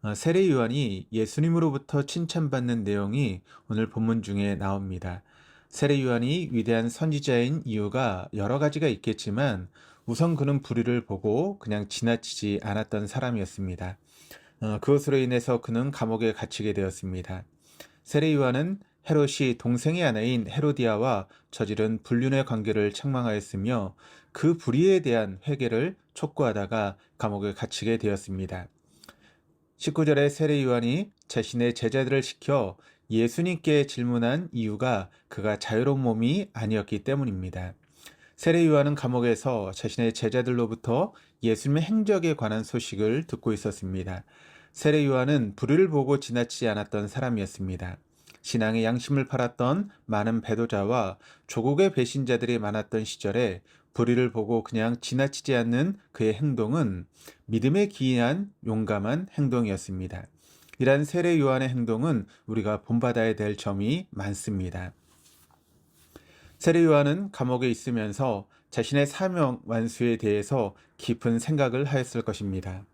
어, 세례 요한이 예수님으로부터 칭찬받는 내용이 오늘 본문 중에 나옵니다. 세례 요한이 위대한 선지자인 이유가 여러 가지가 있겠지만 우선 그는 불의를 보고 그냥 지나치지 않았던 사람이었습니다. 어, 그것으로 인해서 그는 감옥에 갇히게 되었습니다. 세례 요한은 헤롯이 동생의 아내인 헤로디아와 저지른 불륜의 관계를 책망하였으며 그 불의에 대한 회개를 촉구하다가 감옥에 갇히게 되었습니다. 19절에 세례 요한이 자신의 제자들을 시켜 예수님께 질문한 이유가 그가 자유로운 몸이 아니었기 때문입니다. 세례 요한은 감옥에서 자신의 제자들로부터 예수님의 행적에 관한 소식을 듣고 있었습니다. 세례 요한은 불의를 보고 지나치지 않았던 사람이었습니다. 신앙의 양심을 팔았던 많은 배도자와 조국의 배신자들이 많았던 시절에 불의를 보고 그냥 지나치지 않는 그의 행동은 믿음에 기인한 용감한 행동이었습니다. 이러한 세례 요한의 행동은 우리가 본받아야 될 점이 많습니다. 세례 요한은 감옥에 있으면서 자신의 사명 완수에 대해서 깊은 생각을 하였을 것입니다.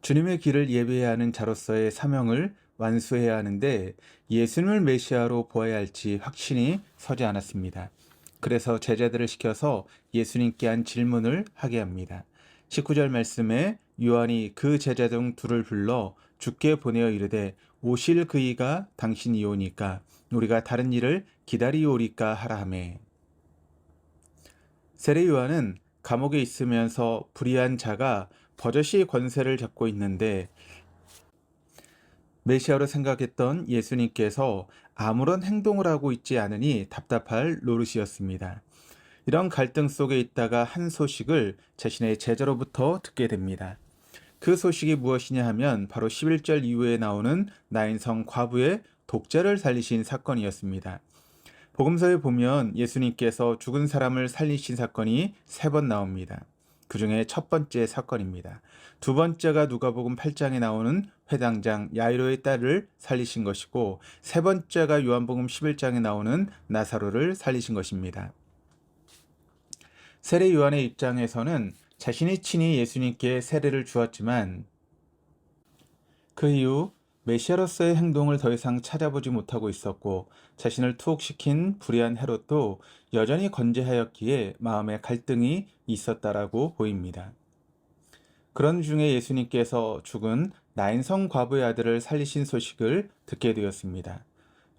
주님의 길을 예배해야 하는 자로서의 사명을 완수해야 하는데 예수님을 메시아로 보아야 할지 확신이 서지 않았습니다. 그래서 제자들을 시켜서 예수님께 한 질문을 하게 합니다. 19절 말씀에 요한이 그 제자 중 둘을 불러 죽게 보내어 이르되 오실 그이가 당신이 오니까 우리가 다른 일을 기다리오리까 하라 하매 세례 요한은 감옥에 있으면서 불의한 자가 버젓이 권세를 잡고 있는데 메시아로 생각했던 예수님께서 아무런 행동을 하고 있지 않으니 답답할 노릇이었습니다. 이런 갈등 속에 있다가 한 소식을 자신의 제자로부터 듣게 됩니다. 그 소식이 무엇이냐 하면 바로 11절 이후에 나오는 나인성 과부의 독자를 살리신 사건이었습니다. 복음서에 보면 예수님께서 죽은 사람을 살리신 사건이 세 번 나옵니다. 그 중에 첫 번째 사건입니다. 두 번째가 누가복음 8장에 나오는 회당장 야이로의 딸을 살리신 것이고 세 번째가 요한복음 11장에 나오는 나사로를 살리신 것입니다. 세례 요한의 입장에서는 자신이 친히 예수님께 세례를 주었지만 그 이후 메시아로서의 행동을 더 이상 찾아보지 못하고 있었고 자신을 투옥시킨 불의한 헤롯도 여전히 건재하였기에 마음에 갈등이 있었다라고 보입니다. 그런 중에 예수님께서 죽은 나인성 과부의 아들을 살리신 소식을 듣게 되었습니다.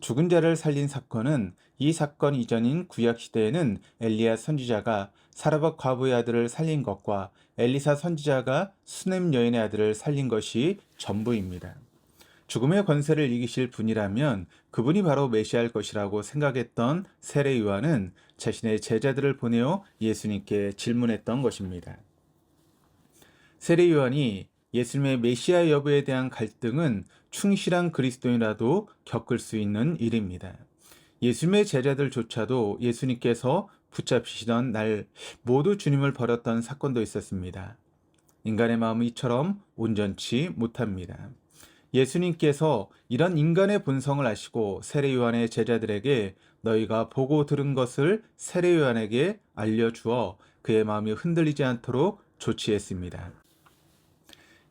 죽은 자를 살린 사건은 이 사건 이전인 구약 시대에는 엘리야 선지자가 사라밧 과부의 아들을 살린 것과 엘리사 선지자가 수넴 여인의 아들을 살린 것이 전부입니다. 죽음의 권세를 이기실 분이라면 그분이 바로 메시아일 것이라고 생각했던 세례 요한은 자신의 제자들을 보내어 예수님께 질문했던 것입니다. 세례 요한이 예수님의 메시아 여부에 대한 갈등은 충실한 그리스도인이라도 겪을 수 있는 일입니다. 예수님의 제자들조차도 예수님께서 붙잡히시던 날 모두 주님을 버렸던 사건도 있었습니다. 인간의 마음은 이처럼 온전치 못합니다. 예수님께서 이런 인간의 본성을 아시고 세례 요한의 제자들에게 너희가 보고 들은 것을 세례 요한에게 알려주어 그의 마음이 흔들리지 않도록 조치했습니다.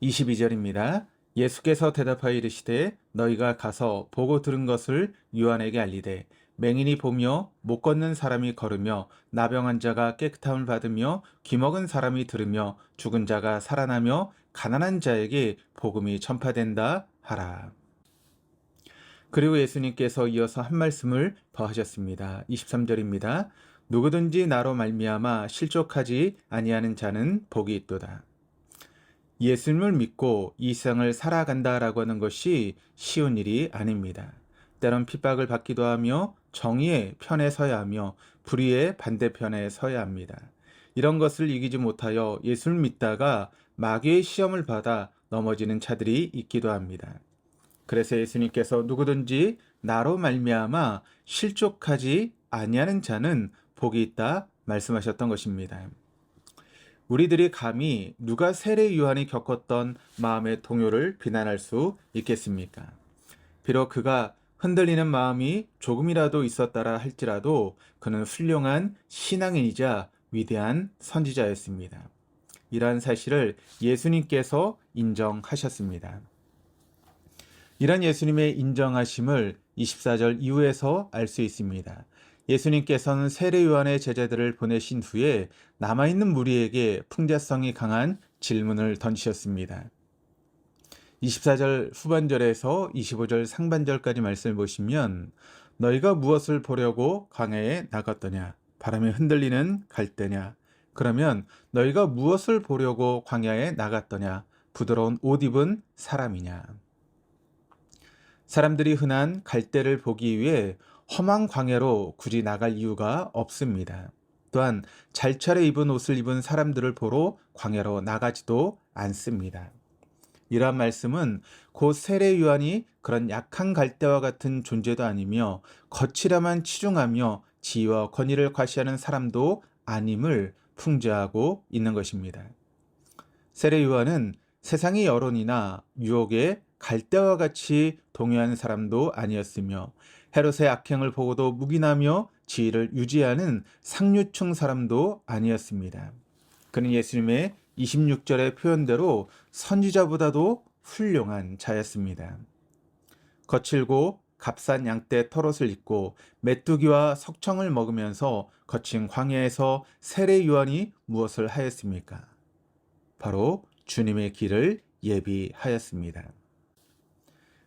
22절입니다. 예수께서 대답하여 이르시되 너희가 가서 보고 들은 것을 요한에게 알리되 맹인이 보며 못 걷는 사람이 걸으며 나병한 자가 깨끗함을 받으며 귀먹은 사람이 들으며 죽은 자가 살아나며 가난한 자에게 복음이 전파된다 하라. 그리고 예수님께서 이어서 한 말씀을 더 하셨습니다. 23절입니다. 누구든지 나로 말미암아 실족하지 아니하는 자는 복이 있도다. 예수님을 믿고 이 세상을 살아간다라고 하는 것이 쉬운 일이 아닙니다. 때론 핍박을 받기도 하며 정의의 편에 서야 하며 불의의 반대편에 서야 합니다. 이런 것을 이기지 못하여 예수를 믿다가 마귀의 시험을 받아 넘어지는 자들이 있기도 합니다. 그래서 예수님께서 누구든지 나로 말미암아 실족하지 아니하는 자는 복이 있다 말씀하셨던 것입니다. 우리들이 감히 누가 세례 요한이 겪었던 마음의 동요를 비난할 수 있겠습니까? 비록 그가 흔들리는 마음이 조금이라도 있었다라 할지라도 그는 훌륭한 신앙인이자 위대한 선지자였습니다. 이러한 사실을 예수님께서 인정하셨습니다. 이런 예수님의 인정하심을 24절 이후에서 알 수 있습니다. 예수님께서는 세례 요한의 제자들을 보내신 후에 남아있는 무리에게 풍자성이 강한 질문을 던지셨습니다. 24절 후반절에서 25절 상반절까지 말씀을 보시면 너희가 무엇을 보려고 광야에 나갔더냐 바람에 흔들리는 갈대냐 그러면 너희가 무엇을 보려고 광야에 나갔더냐 부드러운 옷 입은 사람이냐 사람들이 흔한 갈대를 보기 위해 험한 광야로 굳이 나갈 이유가 없습니다. 또한 잘 차려 입은 옷을 입은 사람들을 보러 광야로 나가지도 않습니다. 이러한 말씀은 곧 세례 요한이 그런 약한 갈대와 같은 존재도 아니며 거칠야만 치중하며 지위와 권위를 과시하는 사람도 아님을 풍자하고 있는 것입니다. 세례 요한은 세상의 여론이나 유혹에 갈대와 같이 동요하는 사람도 아니었으며 헤롯의 악행을 보고도 묵인하며 지위를 유지하는 상류층 사람도 아니었습니다. 그는 예수님의 26절의 표현대로 선지자보다도 훌륭한 자였습니다. 거칠고 값싼 양떼 털옷을 입고 메뚜기와 석청을 먹으면서 거친 광야에서 세례 요한이 무엇을 하였습니까? 바로 주님의 길을 예비하였습니다.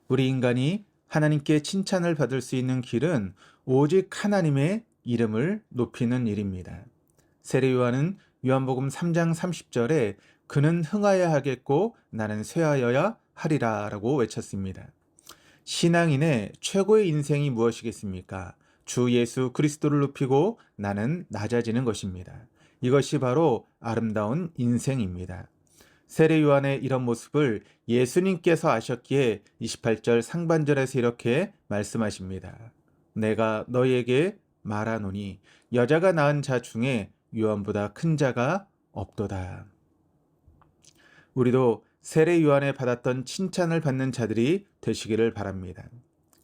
우리 인간이 하나님께 칭찬을 받을 수 있는 길은 오직 하나님의 이름을 높이는 일입니다. 세례 요한은 요한복음 3장 30절에 그는 흥하여야 하겠고 나는 쇠하여야 하리라 라고 외쳤습니다. 신앙인의 최고의 인생이 무엇이겠습니까? 주 예수 그리스도를 높이고 나는 낮아지는 것입니다. 이것이 바로 아름다운 인생입니다. 세례 요한의 이런 모습을 예수님께서 아셨기에 28절 상반절에서 이렇게 말씀하십니다. 내가 너희에게 말하노니 여자가 낳은 자 중에 요한보다 큰 자가 없도다. 우리도 세례 요한에 받았던 칭찬을 받는 자들이 되시기를 바랍니다.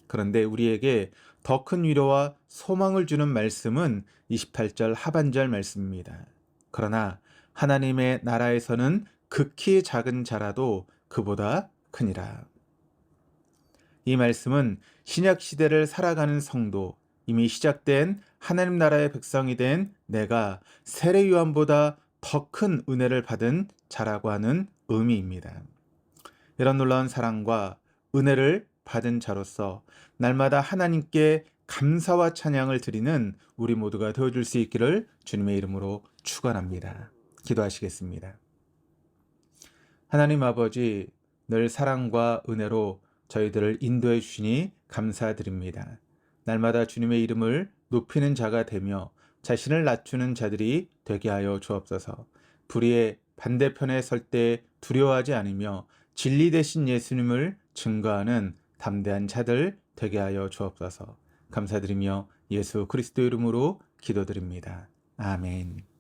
그런데 우리에게 더 큰 위로와 소망을 주는 말씀은 28절 하반절 말씀입니다. 그러나 하나님의 나라에서는 극히 작은 자라도 그보다 크니라. 이 말씀은 신약 시대를 살아가는 성도, 이미 시작된 하나님 나라의 백성이 된 내가 세례 요한보다 더 큰 은혜를 받은 자라고 하는 의미입니다. 이런 놀라운 사랑과 은혜를 받은 자로서 날마다 하나님께 감사와 찬양을 드리는 우리 모두가 되어줄 수 있기를 주님의 이름으로 축원합니다. 기도하시겠습니다. 하나님 아버지 늘 사랑과 은혜로 저희들을 인도해 주시니 감사드립니다. 날마다 주님의 이름을 높이는 자가 되며 자신을 낮추는 자들이 되게 하여 주옵소서. 불의의 반대편에 설 때 두려워하지 않으며 진리 대신 예수님을 증거하는 담대한 자들 되게 하여 주옵소서. 감사드리며 예수 그리스도 이름으로 기도드립니다. 아멘.